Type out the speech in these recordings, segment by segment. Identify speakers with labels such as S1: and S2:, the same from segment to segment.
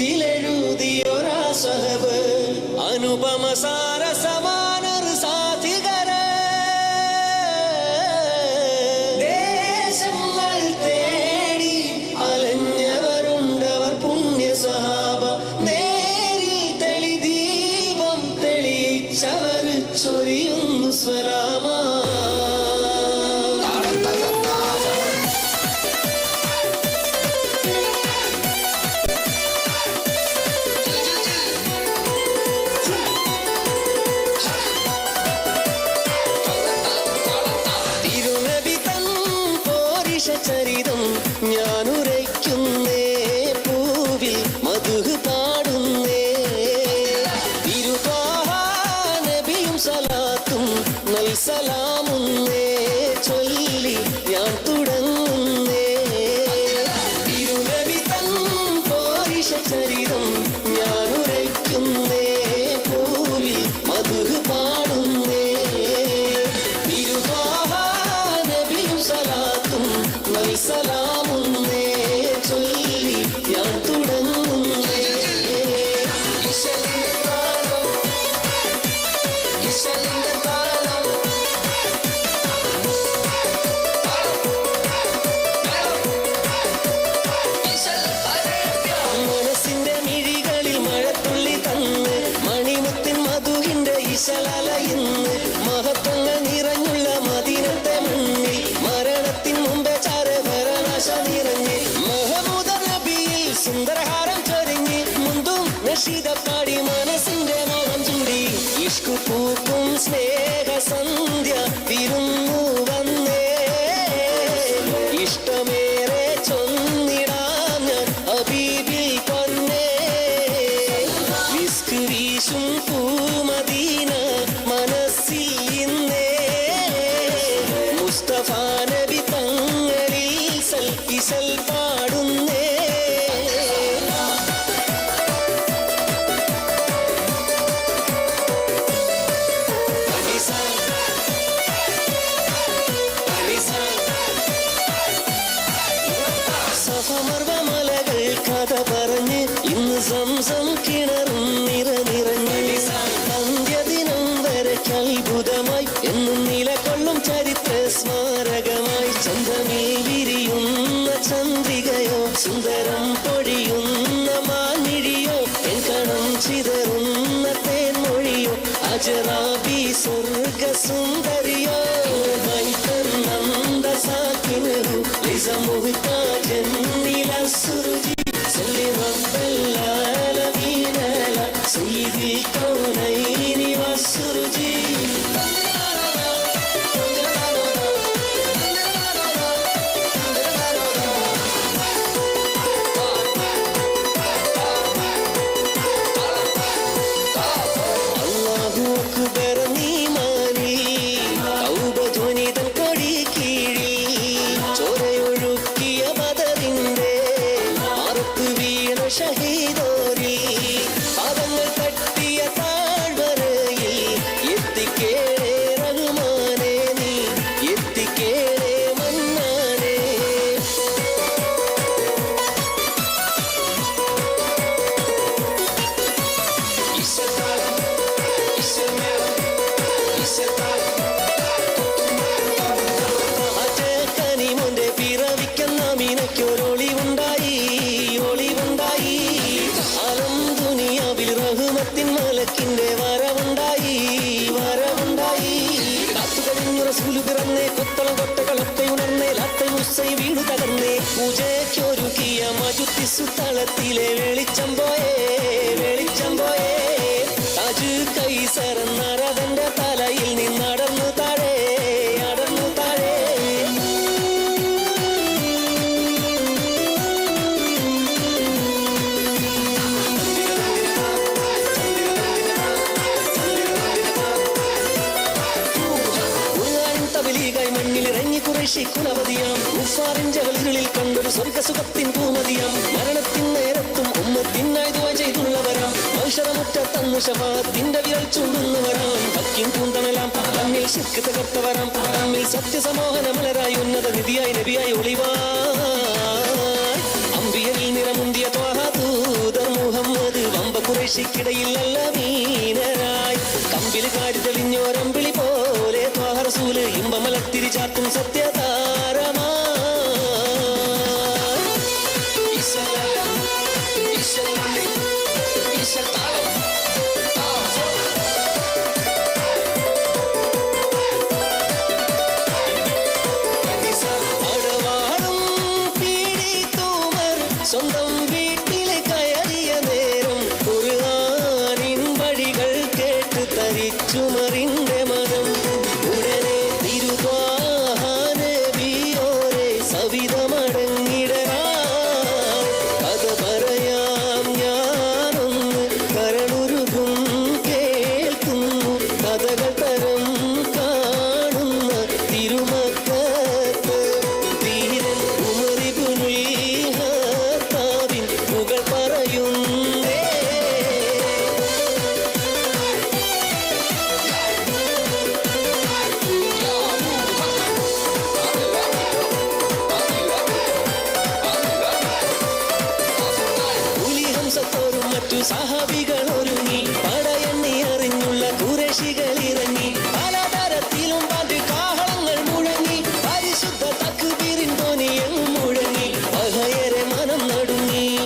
S1: നെഞ്ചിലെഴുതിയൊരാസഹവ് അനുപമസാ salam. സുന്ദരഹാരം ചൊരിഞ്ഞ് മുന്തും നഷീദപ്പാടി മനസ്സിന്റെ മോഹം ചൂടി ഇഷ്കു പൂക്കും സ്നേഹ sarı kasım സുത്തളത്തിലെ വെളിച്ചം പോയേ. ആശിക്കുലവതിയാം മുസാറിൻ ജവലുകളിൽ കണ്ടൊരു സ്വർഗസുഖത്തിൻ പൂമതിയാം മരണത്തിൻ നേരത്തും ഉമ്മത്തിനായി ദുവ ചെയ്തുള്ളവരാം. മനുഷ്യമുറ്റത്തന്ന് ശപാത്തിന്റെ വിരൽ ചൂണ്ടുന്നവരാം. ഭക്യം പൂന്തണലാം തമ്മിൽ ശിക്ക് തകർത്തവരാം. തമ്മിൽ ഉന്നത നിധിയായി നബിയായി ഒളിവാ അമ്പിയലിൽ നിറമുന്തിയ ത്വാഹദൂതർ മുഹമ്മദ് വമ്പ കുറേശിക്കിടയിൽ അല്ല മീനരായി. കമ്പിൽ കാരി ത്വാഹറസൂല് ഇമ്പമലത്തിരി ചാത്തും സത്യതാരമാ ഈശലാലം, ഒരുങ്ങി പടയെണ്ണി ഇറങ്ങി. കാഹളങ്ങൾ മുഴങ്ങി. പരിശുദ്ധ മുഴങ്ങി. മനം നടുങ്ങി.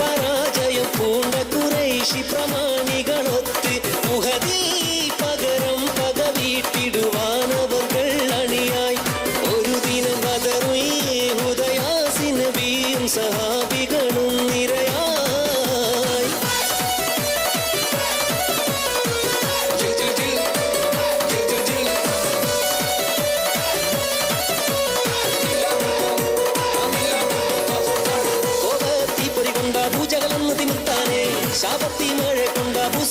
S1: പരാജയം പൂണ്ട കുറേശി പ്രമാണികളൊത്ത്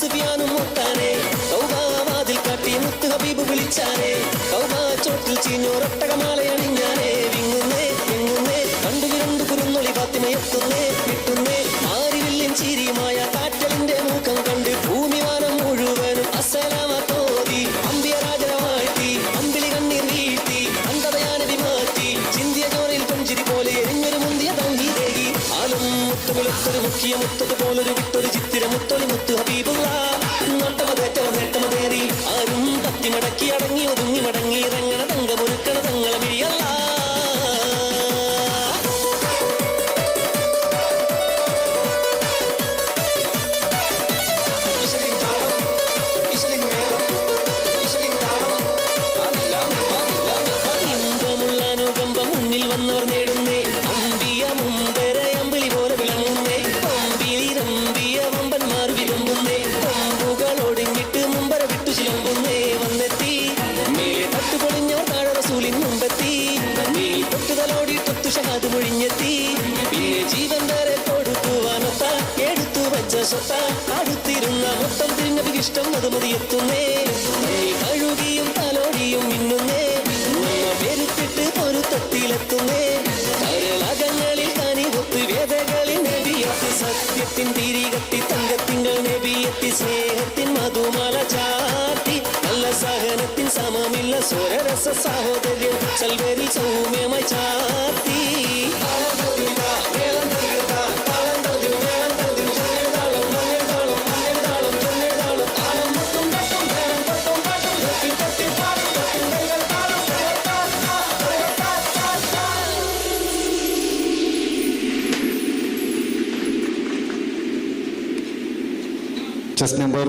S1: കൊണ്ട മുത്താനെ കൗമാവാതിൽ കാട്ടി മുത്ത് ഹബീബ് വിളിച്ചാനേ. കൗമാ ചോട്ടിൽ ചീഞ്ഞോരൊട്ടകമാല അണിഞ്ഞാനേ. വിങ്ങുന്നേ വിങ്ങുന്നേ കണ്ടു വിരണ്ടു കുരുന്നൊളി പാത്തിമയെത്തുന്നേ കിട്ടുന്നേ. ആരിവില്ലിൻ ചീരിയുമായ കാറ്റലിന്റെ മൂക്കം കണ്ട് ഭൂമിവാനം മുഴുവനും അസലാമ തോതി അമ്പിയരാജന വാഴ്ത്തി അമ്പിളി കണ്ണീർ വീഴ്ത്തി അന്ധതയാനവി മാറ്റി. ചിന്തിയ ചോരയിൽ പുഞ്ചിരി പോലെ എരിഞ്ഞൊരു മുന്തിയ തൗഹീദേകി ആലും മുത്തുമുലത്തൊരു മുക്കിയ മുത്തത് പോലൊരു വിട്ടൊരു ചിത്തിര മുത്തൊളി അടങ്ങി ഒതുങ്ങി മടങ്ങി ഇറങ്ങണ തങ്കമൊരുക്കണ തങ്ങളെ മിഴിയല്ല ഇമ്പമുള്ള അനുകമ്പ മുന്നിൽ വന്നവർ നേടുന്നേ അമ്പിയ മുമ്പര മുഴിഞ്ഞെത്തി പിന്നെ ജീവൻ വരെ കൊടുക്കുവാനൊത്ത എടുത്തു വച്ച സ്വത്ത. അടുത്തിരുന്ന മൊത്തം തിരിഞ്ഞ ഇഷ്ടം നതുമതി എത്തുന്നേ കഴുകിയും തലോടിയും മിന്നുന്നേ. പെരുത്തിട്ട് പൊരുത്തത്തിലെത്തുന്നേ കരളകങ്ങളിൽ കനിവൊത്ത് വേദകളിൽ നബിയത്ത് സത്യത്തിൻ തിരികത്തി തങ്കത്തിങ്കൾ നബിയത്തി സ്നേഹത്തിൻ മധുമല ചാത്തി നല്ല സഹനത്തിൻ സമമില്ല സ്വരരസ സഹോദര്യം. സൽവരിൽ സൗമ്യമായി ചാർത്തി.
S2: chest number